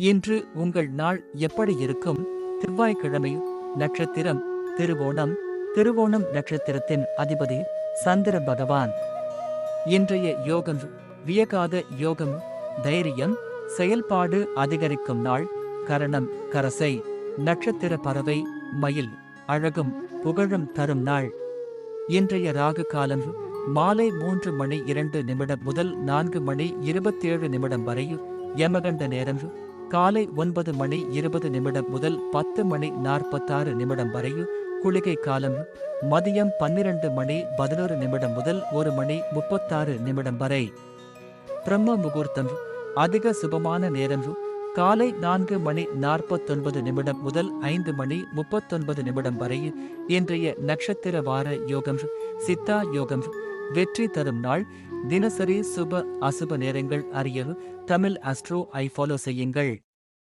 இன்று உங்கள் நாள் எப்படி இருக்கும்? செவ்வாய்க்கிழமை நட்சத்திரம் திருவோணம் திருவோணம் நட்சத்திரத்தின் அதிபதி சந்திர பகவான். இன்றைய யோகம் வியக்காத யோகம் தைரியம் செயல்பாடு அதிகரிக்கும் நாள் கரணம் கரசை நட்சத்திர பறவை மயில் அழகும் புகழும் தரும் நாள். இன்றைய ராகு காலம் மாலை மூன்று மணி இரண்டு நிமிடம் முதல் நான்கு மணி இருபத்தேழு நிமிடம் வரை யமகண்ட நேரம் காலை ஒன்பது மணி இருபது நிமிடம் முதல் பத்து மணி நாற்பத்தாறு நிமிடம் வரை குளிகை காலம் மதியம் பன்னிரண்டு மணி பதினோரு நிமிடம் முதல் ஒரு மணி முப்பத்தாறு நிமிடம் வரை. பிரம்ம முகூர்த்தம் அதிக சுபமான நேரம் காலை நான்கு மணி நாற்பத்தொன்பது நிமிடம் முதல் ஐந்து மணி முப்பத்தொன்பது நிமிடம் வரை இன்றைய நட்சத்திர வார யோகம் சித்தா யோகம் வெற்றி தரும் நாள். தினசரி சுப அசுப நேரங்கள் அறிய தமிழ் அஸ்ட்ரோ ஐ ஃபாலோ செய்யுங்கள்.